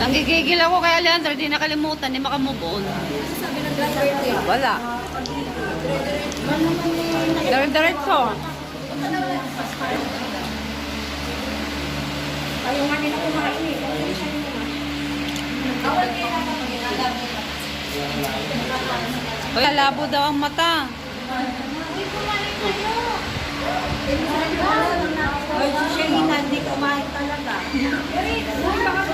Nanggigigil ako kay Alejandro, di nakalimutan, di makamove on. Wala. Dire-diretso. Ayaw nga nila kumain eh. Uy, labo daw ang mata. Hindi kumain talaga.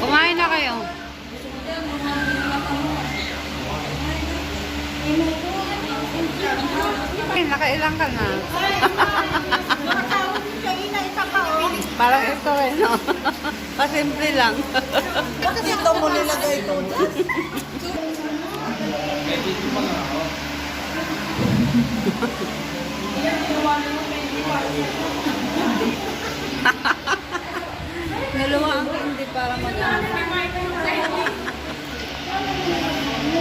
Kumain na kayo. Ay, nakailang ka na. Pa. Parang ito eh, no? Pasimple lang. Bakit ito mo nilagay ito? Niluwa ang hindi para mag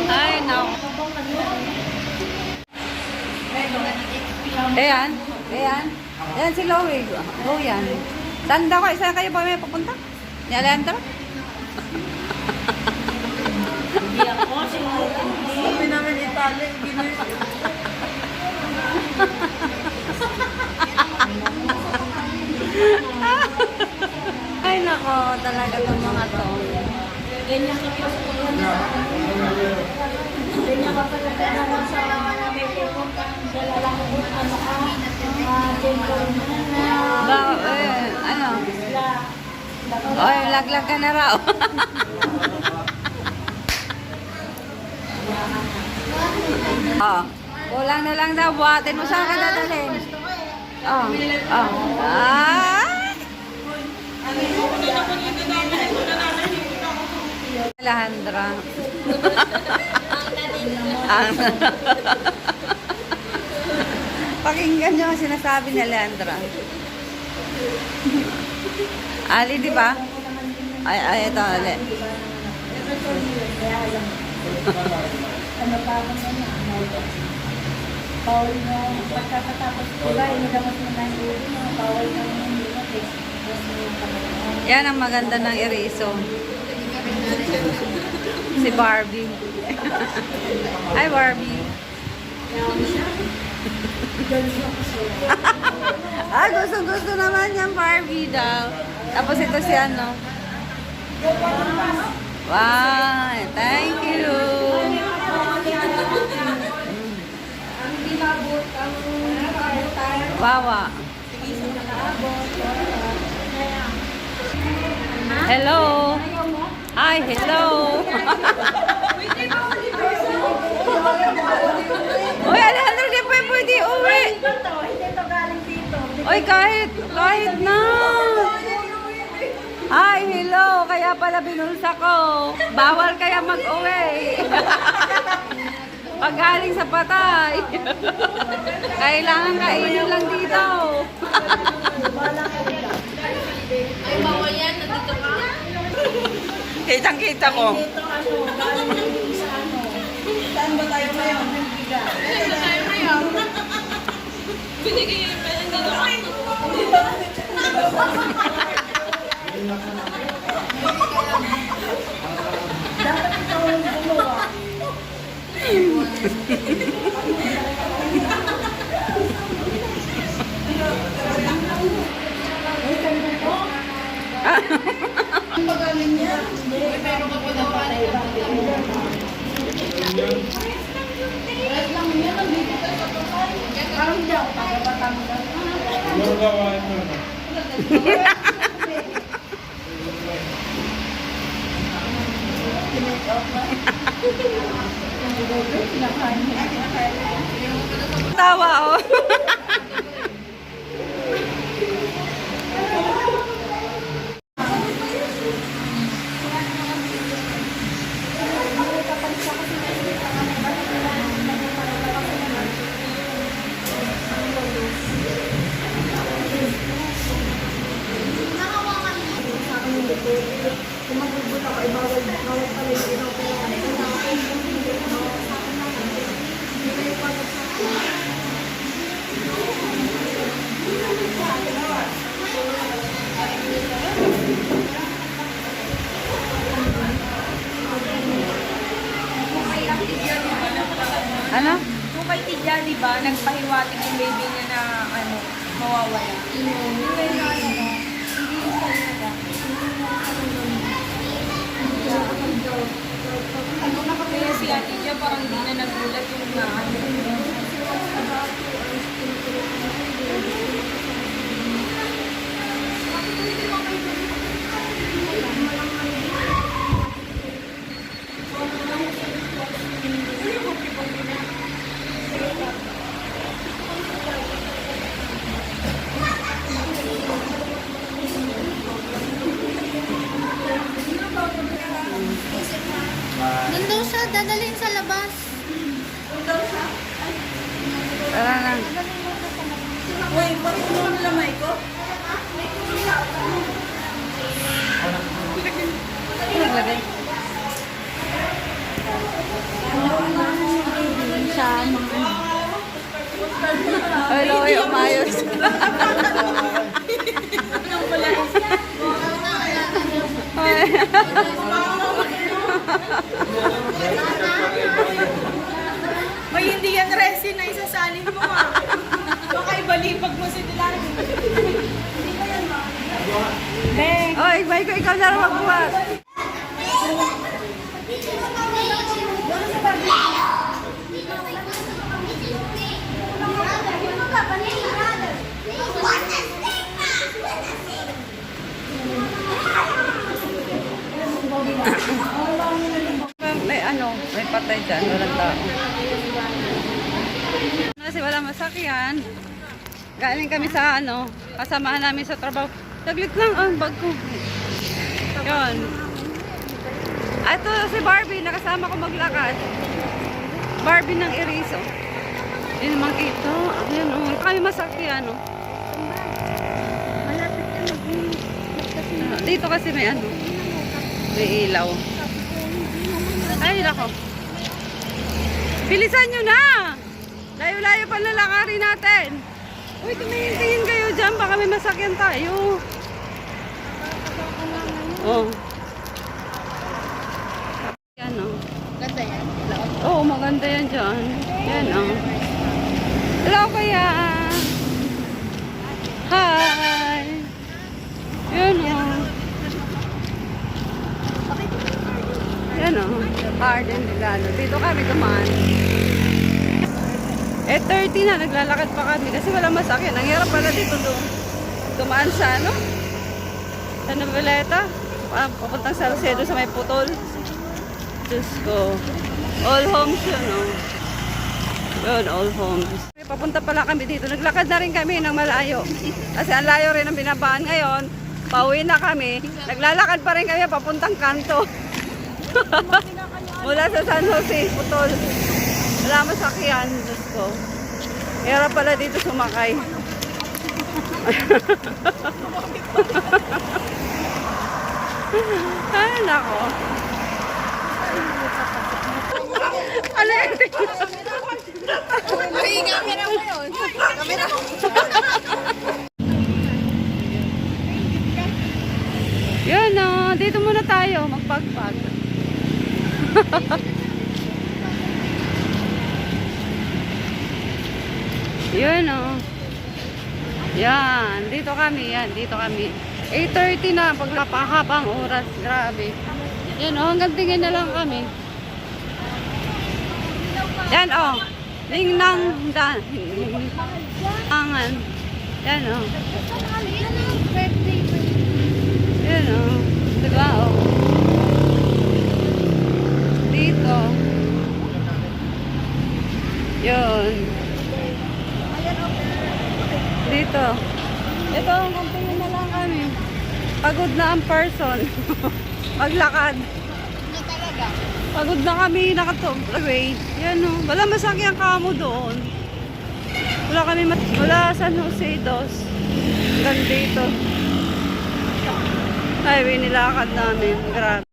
Ay, no. Ayan, ayan. Ayan si Loie. Go yan. Tanda ko, isa kayo ba may papunta? Ni Alejandro? Sabi namin Italy, ginoy. Nako, talaga itong mga to. Ganyan ka pa sa Ganyan ka pala naman sa may pupunta. Dala lang ko ano ka. Ah, eh, ano? Oy, laglag ka na raw. oh, kulang na lang daw. Buhatin mo sa akin dadalhin. Oh, oh. Ah! Alejandra. Pakinggan niyo ang sinasabi ni Alejandra. Ali, di ba? Ay, ay, ito, Ali. Ano pa ako na niya? Bawal na, pagkakatapos ko ba, inilabas mo na yung bawal na yung Yan ang maganda ng eriso. Si Barbie. Hi, Barbie. ah, gusto-gusto naman yung Barbie daw. Tapos ito si ano. Wow, thank you. Wawa. Hello. Hi, hello. Uy, Alejandro, di pa pwede uwi. Uy, kahit, kahit na. Hi, hello. Kaya pala binulsa ko. Bawal kaya mag-uwi. Pag galing sa patay. Kailangan kainin lang dito. Kitang-kita ko. Ito ano, galing sa ano. Saan ba tayo ngayon? Saan ba tayo ngayon? Dapat ikaw ang gumawa. Ay, kanya po. Ang pagaling niya. Hindi, meron ka po daw para ibang Rest lang yan, nandito sa tukay. Parang hindi ako tagapatanggal. Tawa, oh. di ba, nagpahiwatig yung baby niya na, ano, mawawala. Yun. Yun na, ano, hindi ko talaga. Ano na kaya si Ate parang hindi na nagulat yung na, ano. Nandun siya, dadalhin sa labas. Tara na. Uy, bakit mo nalamay ko? Naglagay. Hello, ay umayos. Ay. May hindi yan resin isasalin mo ah. Baka ibalibag mo si Dilara. Beng, Oy, Maiko, ikaw na rin magbuhat. May ano, may patay dyan, walang tao. Masakyan. Galing kami sa ano, kasamahan namin sa trabaho. Taglit lang ang bag ko. Yun. Ito si Barbie, nakasama ko maglakad. Barbie ng Iriso. Yun naman ito. Ayan o. Kami masakyan o. mag Dito kasi may ano. May ilaw. Ay, nako. Bilisan nyo na! Layo-layo pa lalakarin natin. Uy, tumingin-tingin kayo dyan. Baka may masakyan tayo. Oh. Yan oh. Ganda yan. Oo, maganda yan dyan. Yan oh. Hello, kuya. Hi. Yan oh. Yan oh. Garden. Dito kami dumaan. Eh, 30 na. Naglalakad pa kami kasi wala masakyan. Ang hirap pala dito doon. Dumaan sa ano? Sa Noveleta. Ah, papuntang Salcedo sa may putol. Diyos ko. All homes yun, oh. Yun, all homes. Papunta pala kami dito. Naglakad na rin kami ng malayo. Kasi ang layo rin ang binabaan ngayon. Pauwi na kami. Naglalakad pa rin kami papuntang kanto. Mula sa San Jose, putol. Wala masakyan. Diyos ko. Hirap pala dito sumakay. Ay, nako. Yun? Ay, camera mo yun. Camera mo. Yun o, dito muna tayo, magpagpag. Yun o. Yan, dito kami, yan, dito kami. 8.30 na, paglapahabang oras, grabe. Yan o, hanggang tingin na lang kami. Yan o, Ningnang dan. Angan. Yan o. Yan o. Diba o? Dito. Yun. Dito. Ito, hanggang na lang kami. Ang person. Maglakad. Na talaga. Pagod na kami nakatulaway. Yan o. Wala masakyan kamo doon. Wala kami wala San Jose dos. Hanggang dito. Highway nilakad namin. Grabe.